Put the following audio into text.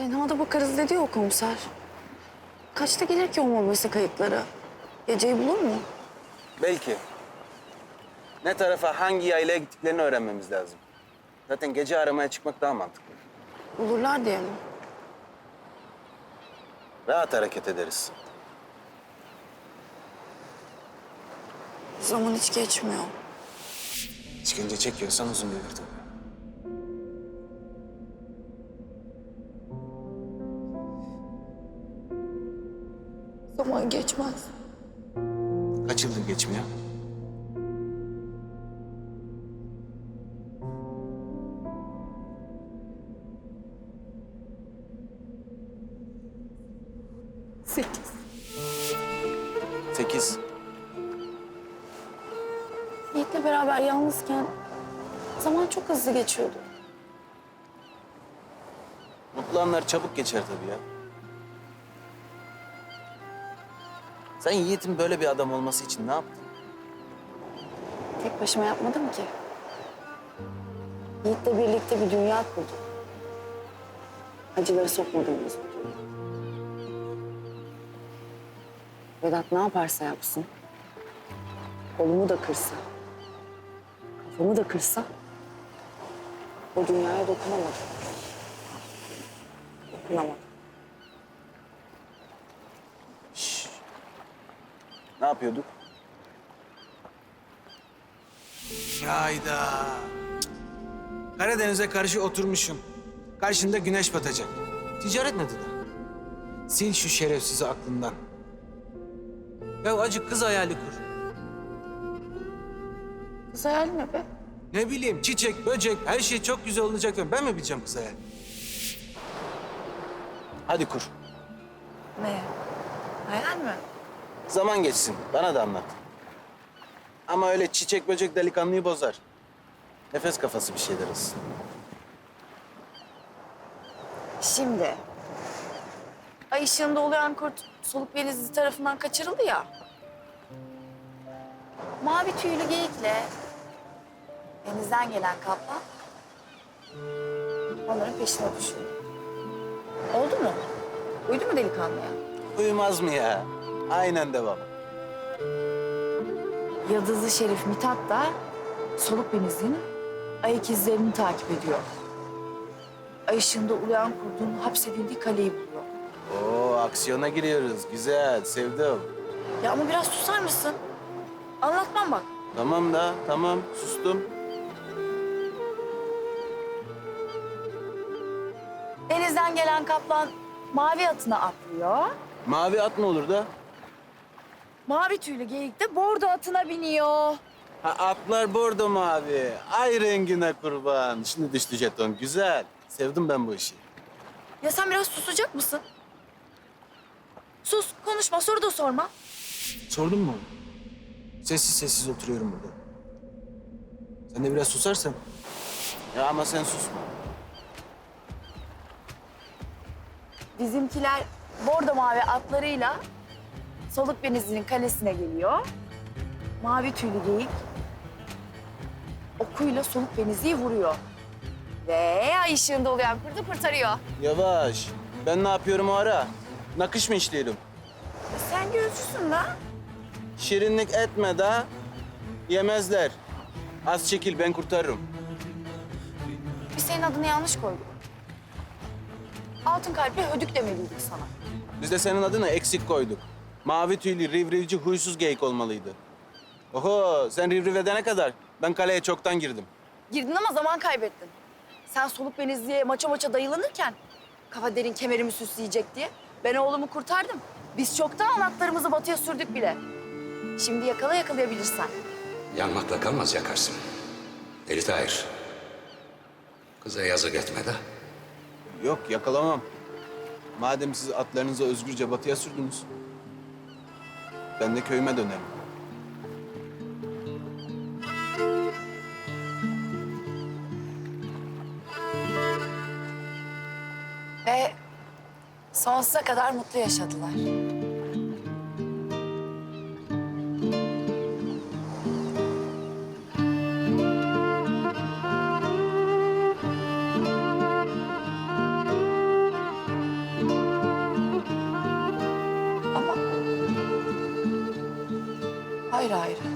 Tenhada bakarız dedi ya o komiser. Kaçta gelir ki o mobese kayıtları? Geceyi bulur mu? Belki. Ne tarafa hangi yaylaya gittiklerini öğrenmemiz lazım. Zaten gece aramaya çıkmak daha mantıklı. Bulurlar diye mi? Rahat hareket ederiz. Zaman hiç geçmiyor. Çıkınca çekiyorsan uzun gelir tabii. Zaman geçmez. Kaç yıldır geçmiyor? Sekiz. Sekiz. Yiğit'le beraber yalnızken zaman çok hızlı geçiyordu. Mutlu anlar çabuk geçer tabii ya. Sen Yiğit'in böyle bir adam olması için ne yaptın? Tek başıma yapmadım ki. Yiğit'le birlikte bir dünya kurduk. Acıları sokmadığımız bir dünya. Vedat ne yaparsa yapsın, kolumu da kırsa, kafamı da kırsa, o dünyaya dokunamadım. Dokunamadım. Ne yapıyorduk? Hayda. Karadeniz'e karşı oturmuşum. Karşında güneş batacak. Ticaret nedir da? Sil şu şerefsizi aklından. Ya acı kız hayali kur. Kız hayali ne be? Ne bileyim çiçek, böcek her şey çok güzel olacak. Ben mi bileceğim kız hayali? Hadi kur. Ne? Hayal mi? Zaman geçsin. Bana da anlat. Ama öyle çiçek böcek delikanlıyı bozar. Nefes kafası bir şeyler olsun. Şimdi ay ışığında oluyan kurt soluk benizli tarafından kaçırıldı ya. Mavi tüylü geyikle denizden gelen kaplan onların peşine düşüyor. Oldu mu? Uydu mu delikanlıya? Uyumaz mı ya? Aynen devam. Yıldızlı Şerif Mithat da soluk benizliğinin ayak izlerini takip ediyor. Ay ışığında uluyan kurdun hapsedildiği kaleyi buluyor. Oo aksiyona giriyoruz. Güzel, sevdim. Ya ama biraz susar mısın? Anlatmam bak. Tamam da, tamam. Sustum. Denizden gelen kaplan mavi atına atlıyor. Mavi at mı olur da? Mavi tüylü geyik de bordo atına biniyor. Ha, atlar bordo mavi. Ay rengine kurban. Şimdi düştü jeton. Güzel. Sevdim ben bu işi. Ya sen biraz susacak mısın? Sus, konuşma, soru da sorma. Sordun mu? Sessiz sessiz oturuyorum burada. Sen de biraz susarsan. Ya ama sen susma. Bizimkiler bordo mavi atlarıyla soluk benizinin kalesine geliyor. Mavi tüylü geyik okuyla soluk benizliği vuruyor. Ve ay ışığında oluyan kurdu kurtarıyor. Yavaş. Ben ne yapıyorum o ara? Nakış mı işliyorum? Sen gözcüsün lan. Şirinlik etme da yemezler. Az çekil ben kurtarırım. Biz senin adını yanlış koyduk. Altın kalpli hödük demeliydik sana. Biz de senin adını eksik koyduk. Mavi tüylü, rivrivci, huysuz geyik olmalıydı. Oho, sen rivriv edene kadar ben kaleye çoktan girdim. Girdin ama zaman kaybettin. Sen soluk benizliğe maça maça dayılanırken kafa derin kemerimi süsleyecek diye ben oğlumu kurtardım. Biz çoktan anahtarımızı batıya sürdük bile. Şimdi yakala yakalayabilirsen. Yanmakla kalmaz yakarsın. Elit ayır. Kıza yazık etme de. Yok, yakalamam. Madem siz atlarınızı özgürce batıya sürdünüz, ben de köyüme dönerim. Ve sonsuza kadar mutlu yaşadılar. Ayrı ayrı.